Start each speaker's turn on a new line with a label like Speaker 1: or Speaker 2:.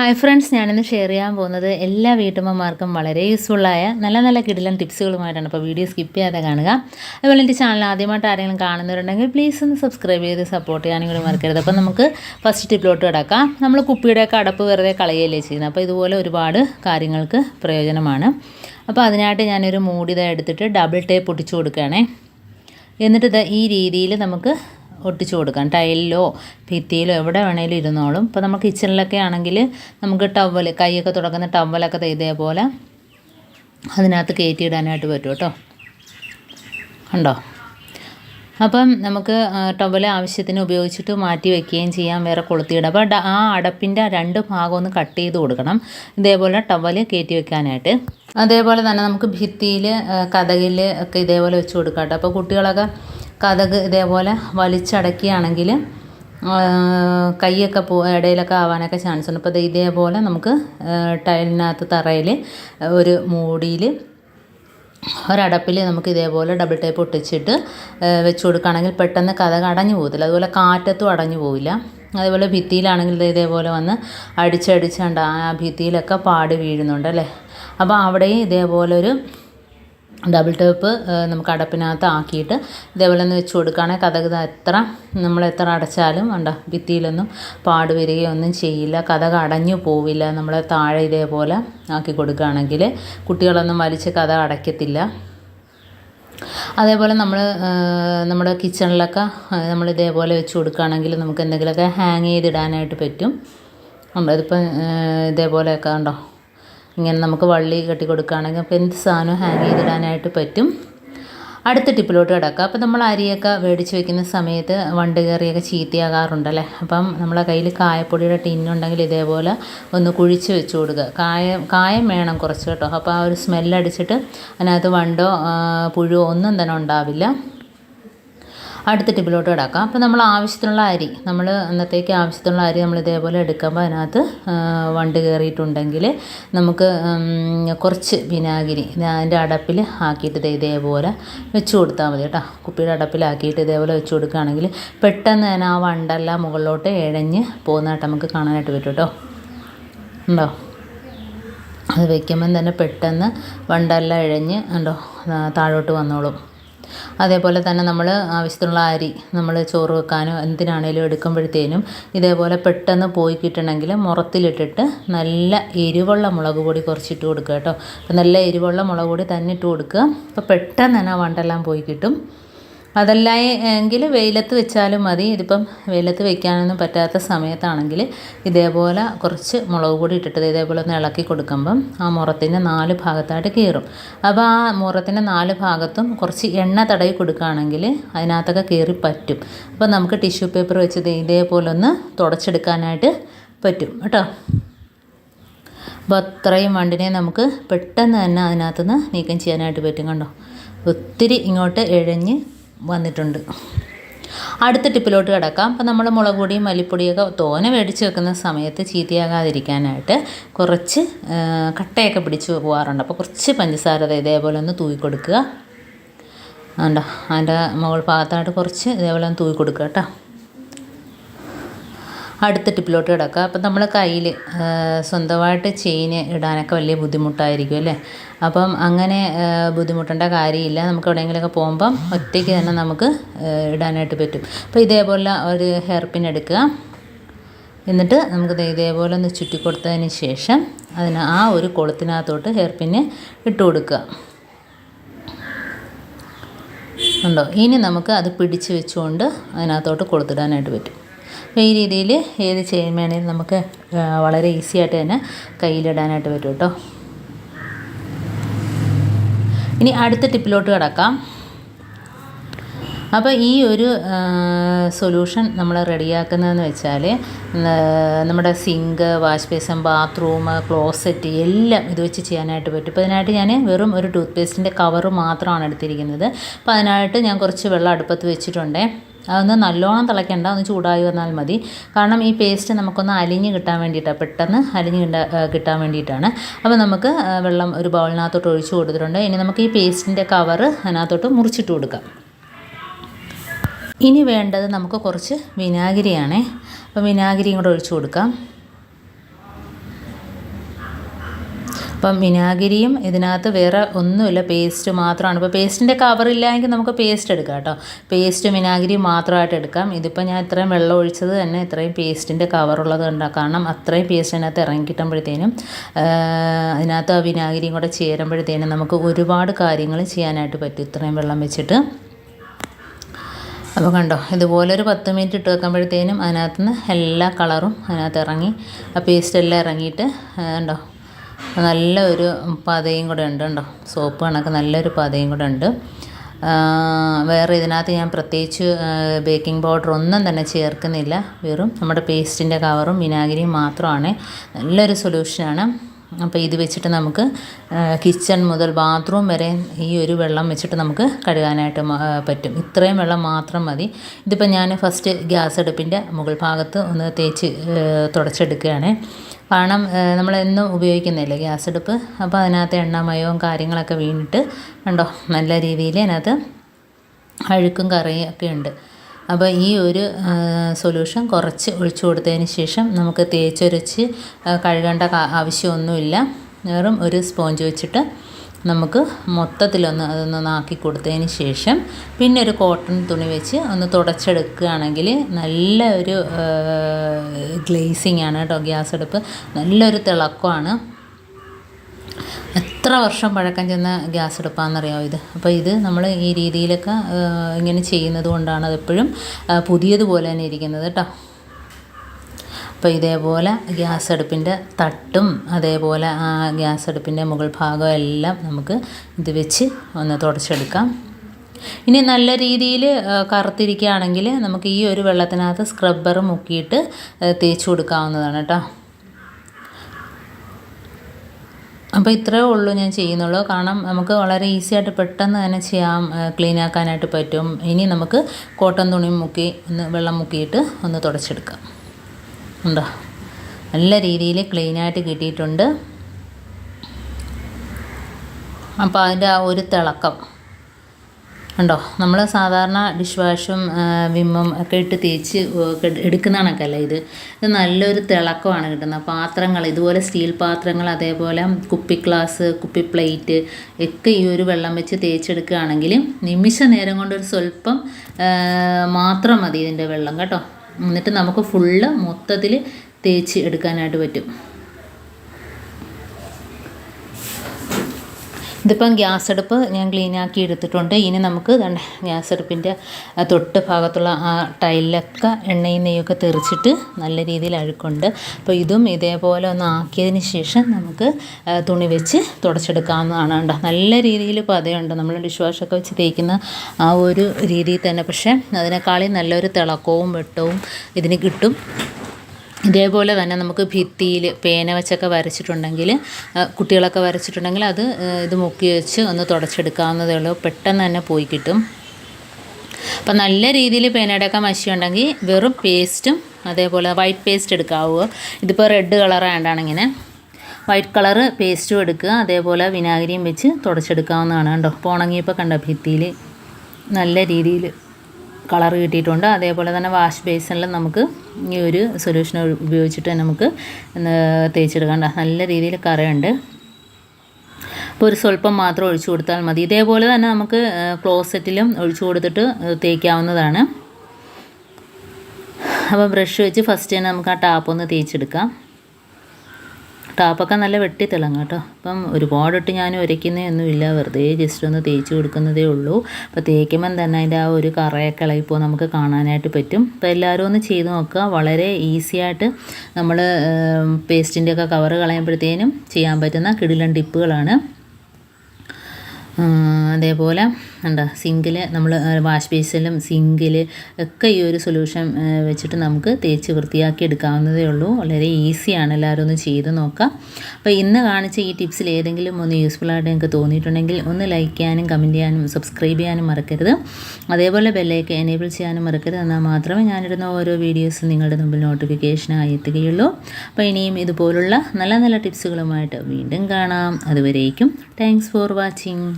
Speaker 1: Hi friends ഞാനിന്ന് share ചെയ്യാൻ പോകുന്നത് എല്ലാ വീട്ടമ്മമാർക്കും വളരെ യൂസ്ഫുള്ളായ നല്ല നല്ല കിടിലൻ ടിപ്സുകളുമായിട്ടാണ് അപ്പോൾ വീഡിയോ സ്കിപ്പ് ചെയ്യാതെ കാണുക. അതുപോലെ എന്റെ ചാനൽ ആദ്യമായിട്ട് ആരെങ്കിലും കാണുന്നവരുണ്ടെങ്കിൽ പ്ലീസ് ഒന്ന് സബ്സ്ക്രൈബ് ചെയ്ത് സപ്പോർട്ട് ചെയ്യാനും കൂടി മറക്കരുത്. അപ്പോൾ നമുക്ക് ഫസ്റ്റ് ടിപ്പിലോട്ട് കിടക്കാം. നമ്മൾ കുപ്പിയുടെയൊക്കെ അടപ്പ് വെറുതെ കളയുകയല്ലേ ചെയ്യുന്നത്. അപ്പോൾ ഇതുപോലെ ഒരുപാട് കാര്യങ്ങൾക്ക് പ്രയോജനമാണ്. അപ്പോൾ അതിനായിട്ട് ഞാനൊരു മൂടിത എടുത്തിട്ട് ഡബിൾ ടേപ്പ് ഒട്ടിച്ചു കൊടുക്കുകയാണേ. എന്നിട്ട് ഈ രീതിയിൽ നമുക്ക് ഒട്ടിച്ചു കൊടുക്കാം. ടൈലിലോ ഭിത്തിയിലോ എവിടെ വേണേലും ഇരുന്നോളും. ഇപ്പോൾ നമ്മൾ കിച്ചണിലൊക്കെ ആണെങ്കിൽ നമുക്ക് ടവൽ കൈയൊക്കെ തുടക്കുന്ന ടവലൊക്കെ ഇതേപോലെ അതിനകത്ത് കയറ്റിയിടാനായിട്ട് പറ്റും കേട്ടോ. ഉണ്ടോ അപ്പം നമുക്ക് ടവൽ ആവശ്യത്തിന് ഉപയോഗിച്ചിട്ട് മാറ്റി വെക്കുകയും ചെയ്യാം വേറെ കൊളുത്തിയിടാം. അപ്പോൾ ആ അടപ്പിന്റെ രണ്ട് ഭാഗം ഒന്ന് കട്ട് ചെയ്ത് കൊടുക്കണം. ഇതേപോലെ ടവൽ കയറ്റി വെക്കാനായിട്ട്. അതേപോലെ തന്നെ നമുക്ക് ഭിത്തിയിൽ കഥകിൽ ഒക്കെ ഇതേപോലെ വെച്ച് കൊടുക്കാം കേട്ടോ. അപ്പോൾ കുട്ടികളൊക്കെ കഥക് ഇതേപോലെ വലിച്ചടക്കുകയാണെങ്കിൽ കൈയൊക്കെ പോ ഇടയിലൊക്കെ ആവാനൊക്കെ ചാൻസ് ഉണ്ട് അപ്പോൾ ഇതേപോലെ നമുക്ക് ടൈലിനകത്ത് തറയിൽ ഒരു മൂടിയിൽ ഒരടപ്പിൽ നമുക്ക് ഇതേപോലെ ഡബിൾ ടേപ്പ് ഒട്ടിച്ചിട്ട് വെച്ച് കൊടുക്കുകയാണെങ്കിൽ പെട്ടെന്ന് കഥ അടഞ്ഞു പോകത്തില്ല അതുപോലെ കാറ്റത്തും അടഞ്ഞു പോവില്ല. അതേപോലെ ഭിത്തിയിലാണെങ്കിൽ ഇതേപോലെ വന്ന് അടിച്ചടിച്ചാണ്ട് ആ ഭിത്തിയിലൊക്കെ പാട് വീഴുന്നുണ്ട് അല്ലേ? അപ്പോൾ അവിടെയും ഇതേപോലെ ഒരു ഡബിൾ ടേപ്പ് നമുക്ക് അടപ്പിനകത്ത് ആക്കിയിട്ട് ഇതേപോലെ ഒന്ന് വെച്ച് കൊടുക്കുകയാണെങ്കിൽ കഥക് എത്ര നമ്മൾ എത്ര അടച്ചാലും വേണ്ട ഭിത്തിയിലൊന്നും പാട് വരികയോ ഒന്നും ചെയ്യില്ല കഥക് അടഞ്ഞു പോവില്ല നമ്മൾ താഴെ ഇതേപോലെ ആക്കി കൊടുക്കുകയാണെങ്കിൽ കുട്ടികളൊന്നും വലിച്ച് കഥ അടയ്ക്കത്തില്ല. അതേപോലെ നമ്മൾ നമ്മുടെ കിച്ചണിലൊക്കെ നമ്മൾ ഇതേപോലെ വെച്ച് കൊടുക്കുകയാണെങ്കിൽ നമുക്ക് എന്തെങ്കിലുമൊക്കെ ഹാങ് ചെയ്തിടാനായിട്ട് പറ്റും. ഉണ്ട് ഇതിപ്പം ഇതേപോലെയൊക്കെ ഉണ്ടോ ഇങ്ങനെ നമുക്ക് വള്ളി കെട്ടി കൊടുക്കുകയാണെങ്കിൽ അപ്പോൾ എന്ത് സാധനവും ഹാങ് ചെയ്തിടാനായിട്ട് പറ്റും. അടുത്ത ടിപ്പിലോട്ട് കിടക്കുക അപ്പോൾ നമ്മൾ അരിയൊക്കെ മേടിച്ച് വെക്കുന്ന സമയത്ത് വണ്ട് കയറിയൊക്കെ ചീത്തയാകാറുണ്ടല്ലേ അപ്പം നമ്മളെ കയ്യിൽ കായപ്പൊടിയുടെ ടിന്നുണ്ടെങ്കിൽ ഇതേപോലെ ഒന്ന് കുഴിച്ച് വെച്ച് കൊടുക്കുക. കായം കായം വേണം കുറച്ച് കേട്ടോ. അപ്പോൾ ആ ഒരു സ്മെല്ലടിച്ചിട്ട് അതിനകത്ത് വണ്ടോ പുഴുവോ ഒന്നും തന്നെ ഉണ്ടാവില്ല. അടുത്ത ടിപ്പിലോട്ട് കിടക്കാം. അപ്പോൾ നമ്മൾ ആവശ്യത്തിനുള്ള അരി നമ്മൾ അന്നത്തേക്ക് ആവശ്യത്തിനുള്ള അരി നമ്മൾ ഇതേപോലെ എടുക്കുമ്പോൾ അതിനകത്ത് വണ്ട് കയറിയിട്ടുണ്ടെങ്കിൽ നമുക്ക് കുറച്ച് വിനാഗിരി അതിന്റെ അടപ്പിൽ ആക്കിയിട്ട് ഇതേപോലെ വെച്ച് കൊടുത്താൽ മതി കേട്ടോ. കുപ്പിയുടെ അടപ്പിലാക്കിയിട്ട് ഇതേപോലെ വെച്ച് കൊടുക്കുകയാണെങ്കിൽ പെട്ടെന്ന് തന്നെ ആ വണ്ടെല്ലാം മുകളിലോട്ട് ഇഴഞ്ഞ് പോകുന്നതായിട്ട് നമുക്ക് കാണാനായിട്ട് പറ്റും കേട്ടോ. ഉണ്ടോ? അത് വെക്കുമ്പം തന്നെ പെട്ടെന്ന് വണ്ടെല്ലാം ഇഴഞ്ഞ് ഉണ്ടോ താഴോട്ട് വന്നോളും. അതേപോലെ തന്നെ നമ്മൾ ആവശ്യത്തിനുള്ള അരി നമ്മൾ ചോറ് വെക്കാനോ എന്തിനാണേലും എടുക്കുമ്പോഴത്തേനും ഇതേപോലെ പെട്ടെന്ന് പോയി കിട്ടണമെങ്കിൽ മുറത്തിലിട്ടിട്ട് നല്ല എരിവുള്ള മുളക് പൊടി കുറച്ചിട്ട് കൊടുക്കുക കേട്ടോ. നല്ല എരിവുള്ള മുളക് പൊടി തന്നെ ഇട്ട് കൊടുക്കുക. അപ്പോൾ പെട്ടെന്ന് തന്നെ വണ്ടെല്ലാം പോയി കിട്ടും. അതല്ല എങ്കിൽ വെയിലത്ത് വെച്ചാലും മതി. ഇതിപ്പം വെയിലത്ത് വെക്കാനൊന്നും പറ്റാത്ത സമയത്താണെങ്കിൽ ഇതേപോലെ കുറച്ച് മുളക് പൊടി ഇട്ടിട്ട് ഇതേപോലെ ഒന്ന് ഇളക്കി കൊടുക്കുമ്പം ആ മുറത്തിന്റെ നാല് ഭാഗത്തായിട്ട് കീറും. അപ്പോൾ ആ മുറത്തിന്റെ നാല് ഭാഗത്തും കുറച്ച് എണ്ണ തടവി കൊടുക്കുകയാണെങ്കിൽ അതിനകത്തൊക്കെ കീറി പറ്റും. അപ്പോൾ നമുക്ക് ടിഷ്യൂ പേപ്പർ വെച്ച് ഇതേപോലെ ഒന്ന് തുടച്ചെടുക്കാനായിട്ട് പറ്റും കേട്ടോ. അപ്പോൾ അത്രയും വണ്ടിനെ നമുക്ക് പെട്ടെന്ന് തന്നെ അതിനകത്തുനിന്ന് നീക്കം ചെയ്യാനായിട്ട് പറ്റും കണ്ടോ. ഒത്തിരി ഇങ്ങോട്ട് ഇഴഞ്ഞ് വന്നിട്ടുണ്ട്. അടുത്ത ടിപ്പിലോട്ട് കിടക്കാം. അപ്പോൾ നമ്മൾ മുളക് പൊടിയും മല്ലിപ്പൊടിയൊക്കെ തോനെ മേടിച്ച് വെക്കുന്ന സമയത്ത് ചീത്തയാകാതിരിക്കാനായിട്ട് കുറച്ച് കട്ടയൊക്കെ പിടിച്ച് പോകാറുണ്ട് അപ്പോൾ കുറച്ച് പഞ്ചസാര ഇതേപോലെ ഒന്ന് തൂവി കൊടുക്കുക. ഉണ്ടോ അതിന്റെ മുകൾ ഭാഗത്തായിട്ട് കുറച്ച് ഇതേപോലെ ഒന്ന് തൂവി കൊടുക്കുക കേട്ടോ. അടുത്ത ടിപ്പിലോട്ട് കിടക്കുക. അപ്പം നമ്മൾ കയ്യിൽ സ്വന്തമായിട്ട് ചെയിൻ ഇടാനൊക്കെ വലിയ ബുദ്ധിമുട്ടായിരിക്കും അല്ലേ? അപ്പം അങ്ങനെ ബുദ്ധിമുട്ടേണ്ട കാര്യമില്ല. നമുക്ക് എവിടെയെങ്കിലുമൊക്കെ പോകുമ്പം ഒറ്റയ്ക്ക് തന്നെ നമുക്ക് ഇടാനായിട്ട് പറ്റും. അപ്പോൾ ഇതേപോലെ ഒരു ഹെയർ പിൻ എടുക്കുക. എന്നിട്ട് നമുക്ക് ഇതേപോലെ ഒന്ന് ചുറ്റി കൊടുത്തതിന് ശേഷം അതിന് ആ ഒരു കൊളുത്തിനകത്തോട്ട് ഹെയർ പിന്ന് ഇട്ട് കൊടുക്കുക. ഉണ്ടോ? ഇനി നമുക്ക് അത് പിടിച്ച് വെച്ചുകൊണ്ട് അതിനകത്തോട്ട് കൊളുത്തിടാനായിട്ട് പറ്റും. അപ്പോൾ ഈ രീതിയിൽ ഏത് ചെയിൻ വേണേലും നമുക്ക് വളരെ ഈസി ആയിട്ട് തന്നെ കയ്യിലിടാനായിട്ട് പറ്റും കേട്ടോ ഇനി അടുത്ത ടിപ്പിലോട്ട് കിടക്കാം. അപ്പോൾ ഈ ഒരു സൊല്യൂഷൻ നമ്മൾ റെഡിയാക്കുന്നതെന്ന് വെച്ചാൽ നമ്മുടെ sink wash basin bathroom closet എല്ലാം ഇത് വെച്ച് ചെയ്യാനായിട്ട് പറ്റും. അപ്പോൾ അതിനായിട്ട് ഞാൻ വെറും ഒരു ടൂത്ത് പേസ്റ്റിന്റെ കവറ് മാത്രമാണ് എടുത്തിരിക്കുന്നത്. അപ്പോൾ അതിനായിട്ട് ഞാൻ കുറച്ച് വെള്ളം അടുപ്പത്ത് വെച്ചിട്ടുണ്ട്. അതൊന്ന് നല്ലോണം തിളയ്ക്കേണ്ട ഒന്ന് ചൂടായി വന്നാൽ മതി. കാരണം ഈ പേസ്റ്റ് നമുക്കൊന്ന് അലിഞ്ഞ് കിട്ടാൻ വേണ്ടിയിട്ടാണ് പെട്ടെന്ന് അലിഞ്ഞ് കിട്ടാൻ വേണ്ടിയിട്ടാണ്. അപ്പോൾ നമുക്ക് വെള്ളം ഒരു ബൗളിനകത്തോട്ട് ഒഴിച്ചു കൊടുത്തിട്ടുണ്ട്. ഇനി നമുക്ക് ഈ പേസ്റ്റിന്റെ കവർ അതിനകത്തോട്ട് മുറിച്ചിട്ട് കൊടുക്കാം. ഇനി വേണ്ടത് നമുക്ക് കുറച്ച് വിനാഗിരിയാണേ. അപ്പോൾ വിനാഗിരിയും കൂടെ ഒഴിച്ചു കൊടുക്കാം. അപ്പം വിനാഗിരിയും ഇതിനകത്ത് വേറെ ഒന്നുമില്ല പേസ്റ്റ് മാത്രമാണ്. ഇപ്പോൾ പേസ്റ്റിന്റെ കവറില്ലെങ്കിൽ നമുക്ക് പേസ്റ്റ് എടുക്കാം കേട്ടോ. പേസ്റ്റ് വിനാഗിരി മാത്രമായിട്ട് എടുക്കാം. ഇതിപ്പോൾ ഞാൻ ഇത്രയും വെള്ളം ഒഴിച്ചത് തന്നെ ഇത്രയും പേസ്റ്റിന്റെ കവറുള്ളത് ഉണ്ടാക്കാം കാരണം അത്രയും പേസ്റ്റ് അതിനകത്ത് ഇറങ്ങി കിട്ടുമ്പോഴത്തേനും അതിനകത്ത് ആ വിനാഗിരിയും കൂടെ ചേരുമ്പോഴത്തേനും നമുക്ക് ഒരുപാട് കാര്യങ്ങൾ ചെയ്യാനായിട്ട് പറ്റും ഇത്രയും വെള്ളം വെച്ചിട്ട്. അപ്പോൾ കണ്ടോ ഇതുപോലെ ഒരു പത്ത് മിനിറ്റ് ഇട്ട് വെക്കുമ്പോഴത്തേനും അതിനകത്തുനിന്ന് എല്ലാ കളറും അതിനകത്ത് ഇറങ്ങി ആ പേസ്റ്റ് എല്ലാം ഇറങ്ങിയിട്ട് കണ്ടോ നല്ല ഒരു പതയും കൂടെ ഉണ്ട് കേട്ടോ സോപ്പ് കണക്ക് നല്ലൊരു പതയും കൂടെ ഉണ്ട്. വേറെ ഇതിനകത്ത് ഞാൻ പ്രത്യേകിച്ച് ബേക്കിംഗ് പൗഡർ ഒന്നും തന്നെ ചേർക്കുന്നില്ല. വെറും നമ്മുടെ പേസ്റ്റിന്റെ കവറും വിനാഗിരിയും മാത്രമാണ്. നല്ലൊരു സൊല്യൂഷനാണ് അപ്പോൾ ഇത് വെച്ചിട്ട് നമുക്ക് കിച്ചൺ മുതൽ ബാത്റൂം വരെ ഈ ഒരു വെള്ളം വെച്ചിട്ട് നമുക്ക് കഴുകാനായിട്ട് പറ്റും. ഇത്രയും വെള്ളം മാത്രം മതി. ഇതിപ്പോൾ ഞാൻ ഫസ്റ്റ് ഗ്യാസ് അടുപ്പിന്റെ മുകൾ ഭാഗത്ത് ഒന്ന് തേച്ച് തുടച്ചെടുക്കുകയാണ്. കാരണം നമ്മൾ എന്നും ഉപയോഗിക്കുന്നില്ലേ? ഗ്യാസ് അടുപ്പ്. അപ്പോൾ അതിനകത്ത് എണ്ണമയവും കാര്യങ്ങളൊക്കെ വീണിട്ട് കണ്ടോ? നല്ല രീതിയിൽ അതിനകത്ത് അഴുക്കും കറിയും ഒക്കെ ഉണ്ട്. അപ്പോൾ ഈ ഒരു സൊല്യൂഷൻ കുറച്ച് ഒഴിച്ചു കൊടുത്തതിന് ശേഷം നമുക്ക് തേച്ചൊരച്ച് കഴുകേണ്ട ആവശ്യമൊന്നുമില്ല. വെറും ഒരു സ്പോഞ്ച് വെച്ചിട്ട് നമുക്ക് മൊത്തത്തിലൊന്ന് അതൊന്ന് നാക്കി കൊടുത്തതിന് ശേഷം പിന്നെ ഒരു കോട്ടൺ തുണി വെച്ച് ഒന്ന് തുടച്ചെടുക്കുകയാണെങ്കിൽ നല്ല ഒരു ഗ്ലേസിങ് ആണ് കേട്ടോ ഗ്യാസ് അടുപ്പ്. നല്ലൊരു തിളക്കമാണ്. എത്ര വർഷം പഴക്കം ചെന്ന ഗ്യാസ് എടുപ്പാണെന്നറിയാമോ ഇത്? അപ്പോൾ ഇത് നമ്മൾ ഈ രീതിയിലൊക്കെ ഇങ്ങനെ ചെയ്യുന്നത് കൊണ്ടാണ് അതെപ്പോഴും പുതിയതുപോലെ തന്നെ ഇരിക്കുന്നത് കേട്ടോ. അപ്പോൾ ഇതേപോലെ ഗ്യാസ് അടുപ്പിന്റെ തട്ടും അതേപോലെ ആ ഗ്യാസ് അടുപ്പിന്റെ മുകൾ ഭാഗം എല്ലാം നമുക്ക് ഇത് വെച്ച് ഒന്ന് തുടച്ചെടുക്കാം. ഇനി നല്ല രീതിയിൽ കറുത്തിരിക്കുകയാണെങ്കിൽ നമുക്ക് ഈ ഒരു വെള്ളത്തിനകത്ത് സ്ക്രബ്ബർ മുക്കിയിട്ട് തേച്ച് കൊടുക്കാവുന്നതാണ് കേട്ടോ. അപ്പോൾ ഇത്രയേ ഉള്ളൂ ഞാൻ ചെയ്യുന്നുള്ളൂ. കാരണം നമുക്ക് വളരെ ഈസി ആയിട്ട് പെട്ടെന്ന് തന്നെ ചെയ്യാം ക്ലീൻ ആക്കാനായിട്ട് പറ്റും. ഇനി നമുക്ക് കോട്ടൺ തുണി മുക്കി ഒന്ന് വെള്ളം മുക്കിയിട്ട് ഒന്ന് തുടച്ചെടുക്കാം. ഉണ്ടോ? നല്ല രീതിയിൽ ക്ലീനായിട്ട് കിട്ടിയിട്ടുണ്ട്. അപ്പോൾ അതിന്റെ ആ ഒരു തിളക്കം. ഉണ്ടോ? നമ്മൾ സാധാരണ ഡിഷ് വാഷും വിമ്മും ഒക്കെ ഇട്ട് തേച്ച് എടുക്കുന്ന ഇത്? ഇത് നല്ലൊരു തിളക്കമാണ് കിട്ടുന്നത്. പാത്രങ്ങൾ ഇതുപോലെ സ്റ്റീൽ പാത്രങ്ങൾ അതേപോലെ കുപ്പി ഗ്ലാസ് കുപ്പി പ്ലേറ്റ് ഒക്കെ ഈ ഒരു വെള്ളം വെച്ച് തേച്ചെടുക്കുകയാണെങ്കിൽ നിമിഷ നേരം കൊണ്ടൊരു സ്വല്പം മാത്രം മതി ഇതിന്റെ വെള്ളം. കേട്ടോ? എന്നിട്ട് നമുക്ക് ഫുള്ള് മൊത്തത്തിൽ തേച്ച് എടുക്കാനായിട്ട് പറ്റും. ഇതിപ്പം ഗ്യാസ് അടുപ്പ് ഞാൻ ക്ലീൻ ആക്കി എടുത്തിട്ടുണ്ട്. ഇനി നമുക്ക് ഗ്യാസ് അടുപ്പിന്റെ തൊട്ട് ഭാഗത്തുള്ള ആ ടൈലിലൊക്കെ എണ്ണയും നെയ്യൊക്കെ തെറിച്ചിട്ട് നല്ല രീതിയിൽ അഴുക്കുണ്ട്. അപ്പോൾ ഇതും ഇതേപോലെ ഒന്ന് ആക്കിയതിന് ശേഷം നമുക്ക് തുണി വെച്ച് തുടച്ചെടുക്കാവുന്നതാണ് കേട്ടോ നല്ല രീതിയിൽ പതയുണ്ട്. നമ്മൾ ഡിഷ് വാഷൊക്കെ വെച്ച് തേക്കുന്ന ആ ഒരു രീതിയിൽ തന്നെ. പക്ഷേ അതിനേക്കാളും നല്ലൊരു തിളക്കവും വെട്ടവും ഇതിന് കിട്ടും. ഇതേപോലെ തന്നെ നമുക്ക് ഭിത്തിയിൽ പേന വെച്ചൊക്കെ വരച്ചിട്ടുണ്ടെങ്കിൽ കുട്ടികളൊക്കെ വരച്ചിട്ടുണ്ടെങ്കിൽ അത് ഇത് മുക്കി വെച്ച് ഒന്ന് തുടച്ചെടുക്കാവുന്നതേ ഉള്ളൂ. പെട്ടെന്ന് തന്നെ പോയി കിട്ടും. അപ്പം നല്ല രീതിയിൽ പേനയുടെയൊക്കെ മഷി ഉണ്ടെങ്കിൽ വെറും പേസ്റ്റും അതേപോലെ വൈറ്റ് പേസ്റ്റ് എടുക്കാവുക ഇതിപ്പോൾ റെഡ് കളർ ആണ്ടാണിങ്ങനെ വൈറ്റ് കളറ് പേസ്റ്റും എടുക്കുക. അതേപോലെ വിനാഗിരിയും വെച്ച് തുടച്ചെടുക്കാവുന്നതാണ് കേട്ടോ. അപ്പോൾ ഉണങ്ങിയപ്പോൾ കണ്ടോ ഭിത്തിയിൽ നല്ല രീതിയിൽ കളർ കിട്ടിയിട്ടുണ്ട്. അതേപോലെ തന്നെ വാഷ് ബേസിനിൽ നമുക്ക് ഈ ഒരു സൊല്യൂഷൻ ഉപയോഗിച്ചിട്ട് നമുക്ക് തേച്ചെടുക്കേണ്ട നല്ല രീതിയിൽ കറയുണ്ട്. അപ്പോൾ ഒരു സ്വല്പം മാത്രം ഒഴിച്ചു കൊടുത്താൽ മതി. ഇതേപോലെ തന്നെ നമുക്ക് ക്ലോസറ്റിലും ഒഴിച്ചു കൊടുത്തിട്ട് തേക്കാവുന്നതാണ്. അപ്പോൾ ബ്രഷ് വെച്ച് ഫസ്റ്റ് തന്നെ നമുക്ക് ആ ടാപ്പ് ഒന്ന് തേച്ചെടുക്കാം. ടാപ്പൊക്കെ നല്ല വെട്ടി തിളങ്ങും കേട്ടോ. അപ്പം ഒരുപാടിട്ട് ഞാൻ ഉരയ്ക്കുന്നതൊന്നുമില്ല വെറുതെ ജസ്റ്റ് ഒന്ന് തേച്ച് കൊടുക്കുന്നതേ ഉള്ളൂ. അപ്പോൾ തേക്കുമ്പം തന്നെ അതിന്റെ ആ ഒരു കറയൊക്കെ ഇളകിപ്പോൾ നമുക്ക് കാണാനായിട്ട് പറ്റും. അപ്പോൾ എല്ലാവരും ഒന്ന് ചെയ്ത് നോക്കുക. വളരെ ഈസി ആയിട്ട് നമ്മൾ പേസ്റ്റിന്റെയൊക്കെ കവർ കളയുമ്പോഴത്തേനും ചെയ്യാൻ പറ്റുന്ന കിടിലൻ ടിപ്പുകളാണ്. അതേപോലെ എന്താ സിങ്കിൽ നമ്മൾ വാഷ് ബേസിലും സിങ്കിൽ ഒക്കെ ഈ ഒരു സൊല്യൂഷൻ വെച്ചിട്ട് നമുക്ക് തേച്ച് വൃത്തിയാക്കി എടുക്കാവുന്നതേ ഉള്ളൂ. വളരെ ഈസിയാണ് എല്ലാവരും ഒന്ന് ചെയ്ത് നോക്കാം. അപ്പോൾ ഇന്ന് കാണിച്ച ഈ ടിപ്സിൽ ഏതെങ്കിലും ഒന്ന് യൂസ്ഫുൾ ആയിട്ട് നിങ്ങൾക്ക് തോന്നിയിട്ടുണ്ടെങ്കിൽ ഒന്ന് ലൈക്ക് ചെയ്യാനും കമന്റ് ചെയ്യാനും സബ്സ്ക്രൈബ് ചെയ്യാനും മറക്കരുത്. അതേപോലെ ബെല്ലൈക്ക് എനേബിൾ ചെയ്യാനും മറക്കരുത്. എന്നാൽ മാത്രമേ ഞാനിടുന്ന ഓരോ വീഡിയോസും നിങ്ങളുടെ മുമ്പിൽ നോട്ടിഫിക്കേഷനായി എത്തുകയുള്ളൂ. അപ്പോൾ ഇനിയും ഇതുപോലുള്ള നല്ല നല്ല ടിപ്സുകളുമായിട്ട് വീണ്ടും കാണാം. അതുവരേക്കും താങ്ക്സ് ഫോർ വാച്ചിങ്